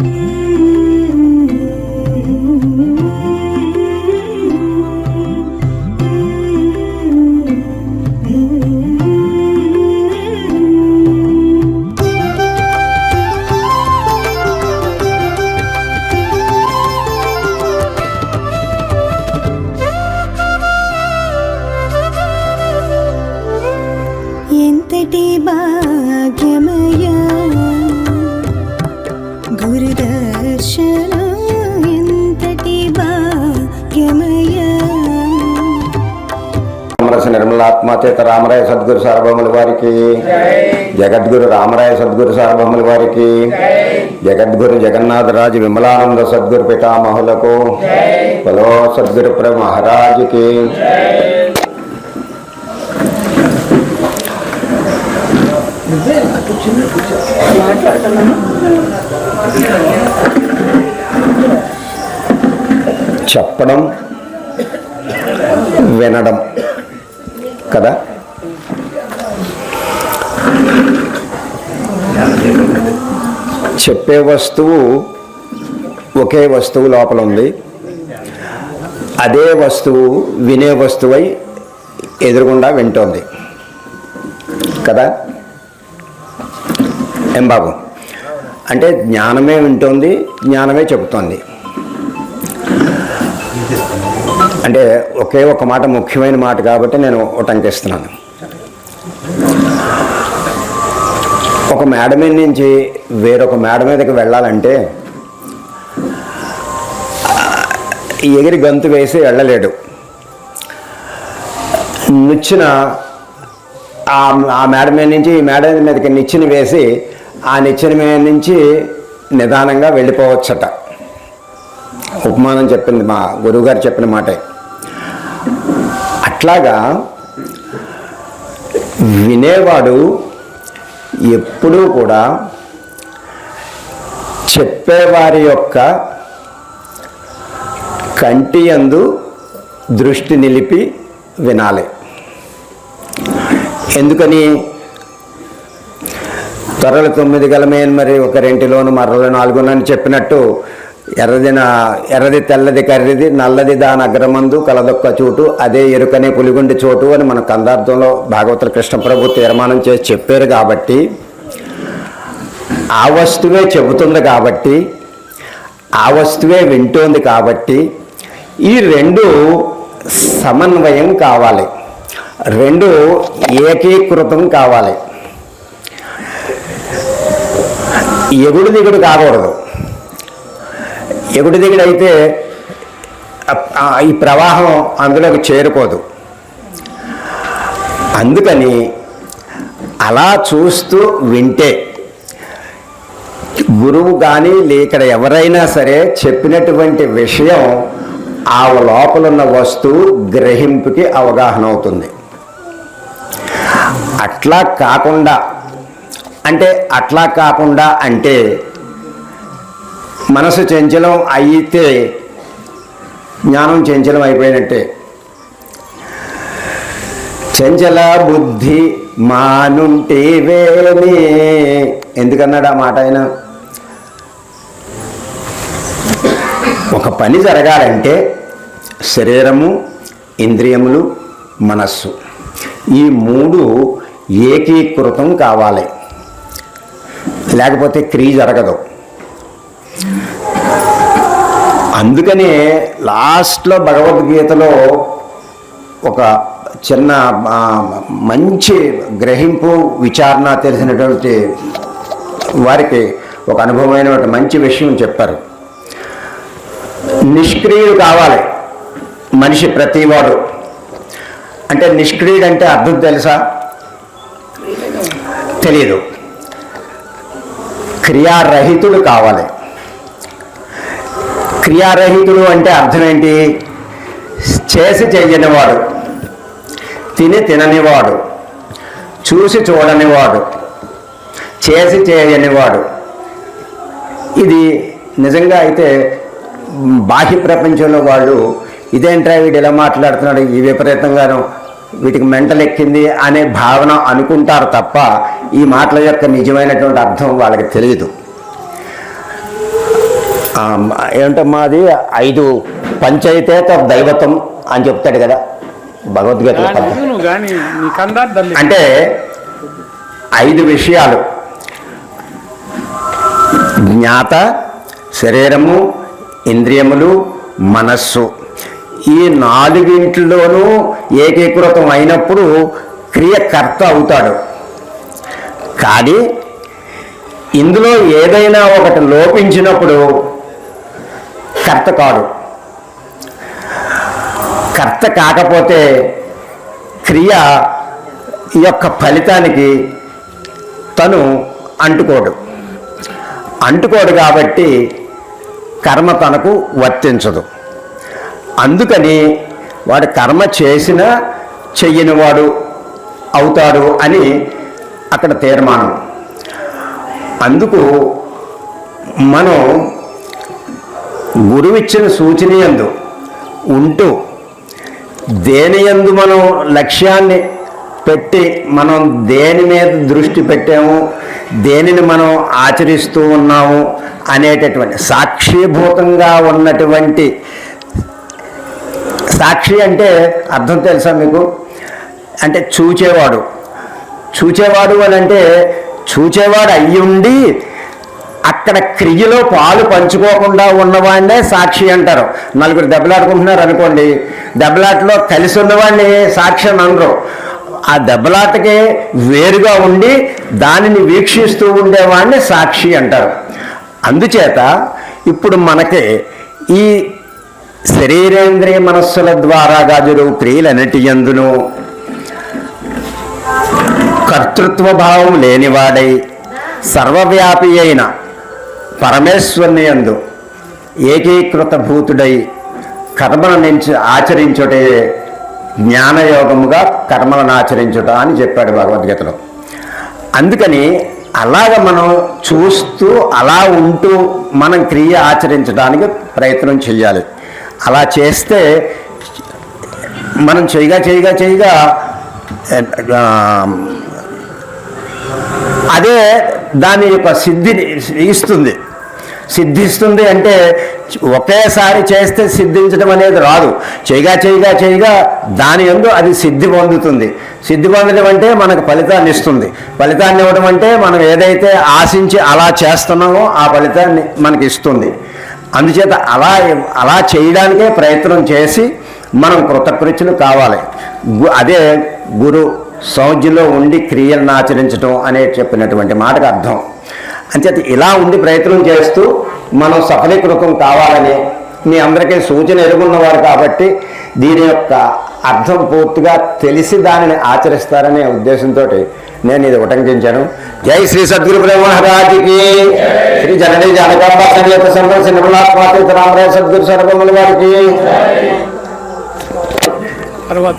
Mm-hmm. ఆత్మచేత రామరాయ సద్గురు సార్వభౌముల వారికి. జగద్గురు రామరాయ సద్గురు సార్వభౌముల వారికి. జగద్గురు జగన్నాథరాజు విమలానంద సద్గురు పితామహులకు. బలో సద్గురు ప్ర మహారాజుకి. చెప్పడం వినడం. కదా? చెప్పే వస్తువు ఒకే వస్తువు లోపల ఉంది. అదే వస్తువు వినే వస్తువై ఎదురుగుండా వింటోంది. కదా? ఏం బాబు? అంటే జ్ఞానమే వింటోంది జ్ఞానమే చెబుతోంది. అంటే ఒకే ఒక మాట ముఖ్యమైన మాట కాబట్టి నేను ఉటంకిస్తున్నాను. ఒక మేడ మీద నుంచి వేరొక మేడ మీదకి వెళ్ళాలంటే ఎగిరి గంతు వేసి వెళ్ళలేడు. నిచ్చిన ఆ మేడ మీద నుంచి ఈ మేడ మీదకి నిచ్చెన వేసి ఆ నిచ్చిన మీద నుంచి నిదానంగా వెళ్ళిపోవచ్చట. ఉపమానం చెప్పింది మా గురువుగారు చెప్పిన మాటే. అట్లాగా వినేవాడు ఎప్పుడూ కూడా చెప్పేవారి యొక్క కంటి యందు దృష్టి నిలిపి వినాలి. ఎందుకని? త్వరలు తొమ్మిది గలమేన్ మరి ఒక రెంటిలోను మర్రలు నాలుగునని చెప్పినట్టు ఎర్రది నా ఎర్రది తెల్లది కర్రిది నల్లది దాని అగ్రమందు కలదొక్క చోటు అదే ఎరుకనే పులిగుండి చోటు అని మన కందార్థంలో భాగవత కృష్ణ ప్రభు తీర్మానం చేసి చెప్పారు కాబట్టి ఆ వస్తువే చెబుతుంది కాబట్టి ఆ వస్తువే వింటోంది కాబట్టి ఈ రెండు సమన్వయం కావాలి. రెండు ఏకీకృతం కావాలి. ఎగుడు దిగుడు కాకూడదు. ఎగుడు దిగుడు అయితే ఈ ప్రవాహం అందులోకి చేరుకోదు. అందుకని అలా చూస్తూ వింటే గురువు కానీ ఇక్కడ ఎవరైనా సరే చెప్పినటువంటి విషయం ఆ లోపలున్న వస్తువు గ్రహింపుకి అవగాహన అవుతుంది. అట్లా కాకుండా అంటే అట్లా కాకుండా అంటే మనసు చంచలం అయితే జ్ఞానం చంచలం అయిపోయినట్టే. చంచల బుద్ధి మానుంటేవేమి ఎందుకన్నాడు ఆ మాట ఆయన? ఒక పని జరగాలంటే శరీరము ఇంద్రియములు మనస్సు ఈ మూడు ఏకీకృతం కావాలి. లేకపోతే క్రియ జరగదు. అందుకనే లాస్ట్లో భగవద్గీతలో ఒక చిన్న మంచి గ్రహింపు విచారణ తెలిసినటువంటి వారికి ఒక అనుభవమైనటువంటి మంచి విషయం చెప్పారు. నిష్క్రియుడు కావాలి మనిషి ప్రతివాడు. అంటే నిష్క్రియుడు అంటే అర్థం తెలుసా? తెలియదు క్రియారహితుడు కావాలి. క్రియారహితుడు అంటే అర్థం ఏంటి? చేసి చెయ్యనివాడు తిని తిననివాడు చూసి చూడనివాడు చేసి చేయనివాడు. ఇది నిజంగా అయితే బాహ్య ప్రపంచంలో వాళ్ళు ఇదేంట్రా వీడు ఇలా మాట్లాడుతున్నాడు? ఈ విపరీతంగాను వీటికి మెంటలెక్కింది అనే భావన అనుకుంటారు తప్ప ఈ మాటల యొక్క నిజమైనటువంటి అర్థం వాళ్ళకి తెలియదు. ఏంటమ్మా అది ఐదు పంచైతేత దైవతం అని చెప్తాడు కదా భగవద్గీతలో తల్లి. అంటే ఐదు విషయాలు. జ్ఞాత శరీరము ఇంద్రియములు మనస్సు. ఈ నాలుగింటిలోనూ ఏకీకృతం అయినప్పుడు క్రియకర్త అవుతాడు. కానీ ఇందులో ఏదైనా ఒకటి లోపించినప్పుడు కర్త కాడు. కర్త కాకపోతే క్రియ యొక్క ఫలితానికి తను అంటుకోడు. అంటుకోడు కాబట్టి కర్మ తనకు వర్తించదు. అందుకని వాడు కర్మ చేసినా చెయ్యనివాడు అవుతాడు అని అక్కడ తీర్మానం. అందుకు మనం గురువిచ్చిన సూచన యందు ఉంటూ దేని యందు మనం లక్ష్యాన్ని పెట్టి మనం దేని మీద దృష్టి పెట్టాము దేనిని మనం ఆచరిస్తూ ఉన్నాము అనేటటువంటి సాక్షిభూతంగా ఉన్నటువంటి సాక్షి అంటే అర్థం తెలుసా మీకు? అంటే చూచేవాడు. చూచేవాడు అని అంటే చూచేవాడు అయ్యుండి అక్కడ క్రియలో పాలు పంచుకోకుండా ఉన్నవాడినే సాక్షి అంటారు. నలుగురు దెబ్బలాడుకుంటున్నారు అనుకోండి దెబ్బలాటలో కలిసి ఉన్నవాడిని సాక్షి అని అనరు. ఆ దెబ్బలాటకి వేరుగా ఉండి దానిని వీక్షిస్తూ ఉండేవాడిని సాక్షి అంటారు. అందుచేత ఇప్పుడు మనకి ఈ శరీరేంద్రియ మనస్సుల ద్వారా గాజులు క్రియలన్నిటి ఎందును కర్తృత్వ భావం లేనివాడై సర్వవ్యాపి అయిన పరమేశ్వరుని యందు ఏకీకృత భూతుడై కర్మల నుంచి ఆచరించుటే జ్ఞానయోగముగా కర్మలను ఆచరించుట అని చెప్పాడు భగవద్గీతలో. అందుకని అలాగ మనం చూస్తూ అలా ఉంటూ మనం క్రియ ఆచరించడానికి ప్రయత్నం చేయాలి అలా చేస్తే మనం చేయగా చేయగా చేయగా అదే దాని యొక్క సిద్ధిని ఇస్తుంది. సిద్ధిస్తుంది అంటే ఒకేసారి చేస్తే సిద్ధించడం అనేది రాదు. చేయగా చేయగా చేయగా దాని ఎందు అది సిద్ధి పొందుతుంది. సిద్ధి పొందడం అంటే మనకు ఫలితాన్ని ఇస్తుంది. ఫలితాన్ని ఇవ్వడం అంటే మనం ఏదైతే ఆశించి అలా చేస్తున్నామో ఆ ఫలితాన్ని మనకి ఇస్తుంది. అందుచేత అలా అలా చేయడానికే ప్రయత్నం చేసి మనం కృతకృత్యులు కావాలి. అదే గురు సౌజ్యలో ఉండి క్రియలను ఆచరించడం అనే చెప్పినటువంటి మాటకు అర్థం. అంచేత ఇలా ఉండి ప్రయత్నం చేస్తూ మనం సఫలీకృతం కావాలని మీ అందరికీ సూచన ఎరుగున్నవారు కాబట్టి దీని యొక్క అర్థం పూర్తిగా తెలిసి దానిని ఆచరిస్తారనే ఉద్దేశంతో నేను ఇది ఉటంకించాను. జై శ్రీ సద్గురు బ్రహ్మరాజుకి. శ్రీ జననీ జానకాంబ సంగీత సంఘం నిర్మలాత్మాతీత రామరాయ సద్గురు సర్వముల వారికి. తర్వాత